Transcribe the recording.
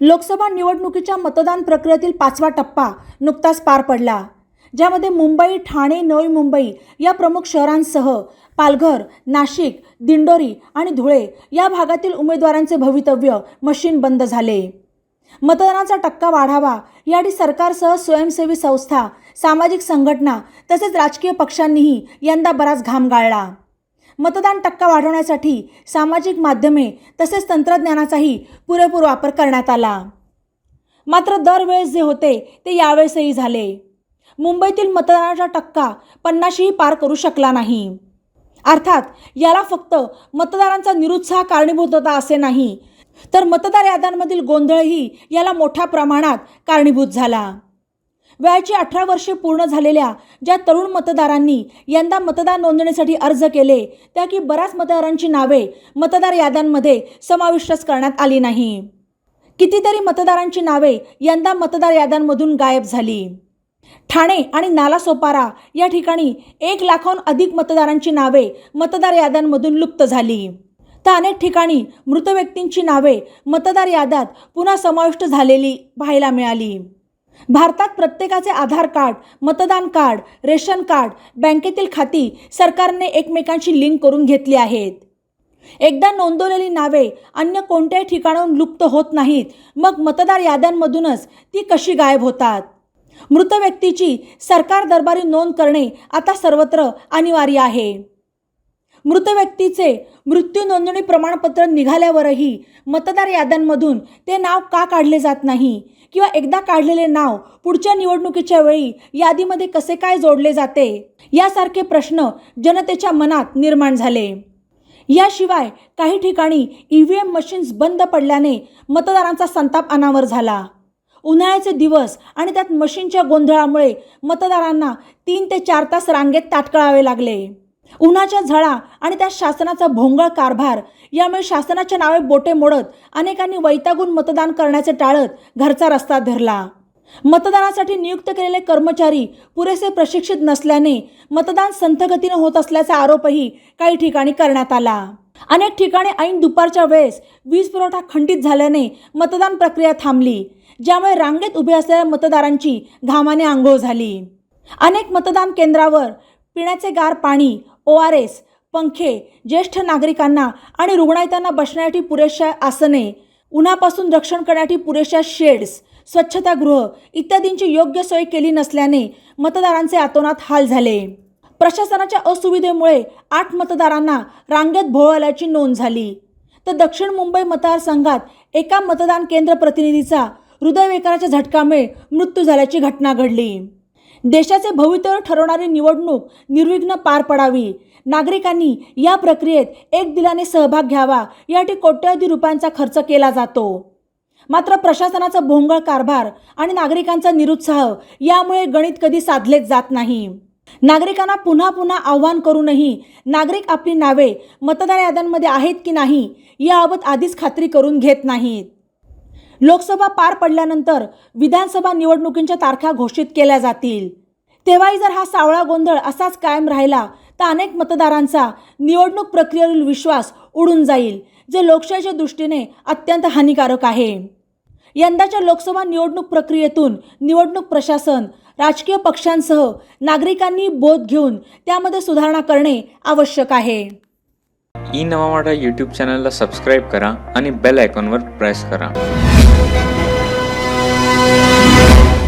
लोकसभा निवडणुकीच्या मतदान प्रक्रियेतील पाचवा टप्पा नुकताच पार पडला. ज्यामध्ये मुंबई ठाणे नवी मुंबई या प्रमुख शहरांसह पालघर नाशिक दिंडोरी आणि धुळे या भागातील उमेदवारांचे भवितव्य मशीन बंद झाले. मतदानाचा टक्का वाढावा यासाठी सरकारसह स्वयंसेवी संस्था सामाजिक संघटना तसेच राजकीय पक्षांनीही यंदा बराच घाम गाळला. मतदान टक्का वाढवण्यासाठी सामाजिक माध्यमे तसेच तंत्रज्ञानाचाही पुरेपूर वापर करण्यात आला. मात्र दरवेळेस जे होते ते यावेळेसही झाले. मुंबईतील मतदानाचा टक्का पन्नाशीही पार करू शकला नाही. अर्थात याला फक्त मतदारांचा निरुत्साह कारणीभूत होता असे नाही तर मतदार याद्यांमधील गोंधळही याला मोठ्या प्रमाणात कारणीभूत झाला. वयाची अठरा वर्षे पूर्ण झालेल्या ज्या तरुण मतदारांनी यंदा मतदार नोंदणीसाठी अर्ज केले त्यापैकी बऱ्याच मतदारांची नावे मतदार याद्यांमध्ये समाविष्टच करण्यात आली नाही. कितीतरी मतदारांची नावे यंदा मतदार याद्यांमधून गायब झाली. ठाणे आणि नालासोपारा या ठिकाणी एक लाखाहून अधिक मतदारांची नावे मतदार याद्यांमधून लुप्त झाली. तर अनेक ठिकाणी मृत व्यक्तींची नावे मतदार याद्यात पुन्हा समाविष्ट झालेली पाहायला मिळाली. भारतात प्रत्येकाचे आधार कार्ड मतदान कार्ड रेशन कार्ड बँकेतील खाती सरकारने एकमेकांशी लिंक करून घेतली आहेत. एकदा नोंदवलेली नावे अन्य कोणत्याही ठिकाणाहून लुप्त होत नाहीत मग मतदार याद्यांमधूनच ती कशी गायब होतात? मृत व्यक्तीची सरकार दरबारी नोंद करणे आता सर्वत्र अनिवार्य आहे. मृत व्यक्तीचे मृत्यू नोंदणी प्रमाणपत्र निघाल्यावरही मतदार याद्यांमधून ते नाव का काढले जात नाही? किंवा एकदा काढलेले नाव पुढच्या निवडणुकीच्या वेळी यादीमध्ये कसे काय जोडले जाते? यासारखे प्रश्न जनतेच्या मनात निर्माण झाले. याशिवाय काही ठिकाणी ई व्ही एम मशीन्स बंद पडल्याने मतदारांचा संताप अनावर झाला. उन्हाळ्याचे दिवस आणि त्यात मशीनच्या गोंधळामुळे मतदारांना तीन ते चार तास रांगेत ताटकळावे लागले. उन्हाच्या झळा आणि त्या शासनाचा भोंगळ कारभार यामुळे शासनाच्या नावे बोटे मोडत अनेकांनी वैतागून मतदान करण्याचे टाळत घरचा रस्ता धरला. मतदानासाठी नियुक्त केलेले कर्मचारी पुरेसे प्रशिक्षित नसल्याने मतदान संथगतीने होत असल्याचा आरोपही काही ठिकाणी करण्यात आला. अनेक ठिकाणी ऐन दुपारच्या वेळेस वीज पुरवठा खंडित झाल्याने मतदान प्रक्रिया थांबली ज्यामुळे रांगेत उभे असलेल्या मतदारांची घामाने आंघोळ झाली. अनेक मतदान केंद्रावर पिण्याचे गार पाणी ओ आर एस पंखे ज्येष्ठ नागरिकांना आणि रुग्णालयांना बसण्यासाठी पुरेशा आसने उन्हापासून रक्षण करण्यासाठी पुरेशा शेड्स स्वच्छतागृह इत्यादींची योग्य सोय केली नसल्याने मतदारांचे आतोनात हाल झाले. प्रशासनाच्या असुविधेमुळे आठ मतदारांना रांगेत भोवल्याची नोंद झाली. तर दक्षिण मुंबई मतदारसंघात एका मतदान केंद्र प्रतिनिधीचा हृदयविकाराच्या झटकामुळे मृत्यू झाल्याची घटना घडली. देशाचे भवितव्य ठरवणारी निवडणूक निर्विघ्न पार पडावी. नागरिकांनी या प्रक्रियेत एक दिलाने सहभाग घ्यावा. यासाठी कोट्यवधी रुपयांचा खर्च केला जातो. मात्र प्रशासनाचा भोंगळ कारभार आणि नागरिकांचा निरुत्साह यामुळे गणित कधी साधलेच जात नाही. नागरिकांना पुन्हा पुन्हा आव्हान करूनही नागरिक आपली नावे मतदार याद्यांमध्ये आहेत की नाही याबाबत आधीच खात्री करून घेत नाहीत. लोकसभा पार पडल्यानंतर विधानसभा निवडणुकींच्या तारखा घोषित केल्या जातील. तेव्हाही जर हा सावळा गोंधळ असाच कायम राहिला तर अनेक मतदारांचा निवडणूक प्रक्रियेवरील विश्वास उडून जाईल जे लोकशाहीच्या दृष्टीने अत्यंत हानिकारक आहे. यंदाच्या लोकसभा निवडणूक प्रक्रियेतून निवडणूक प्रशासन राजकीय पक्षांसह नागरिकांनी बोध घेऊन त्यामध्ये सुधारणा करणे आवश्यक आहे. ई नवा यूट्यूब चॅनलला सबस्क्राईब करा आणि बेल आयकॉनवर प्रेस करा. Música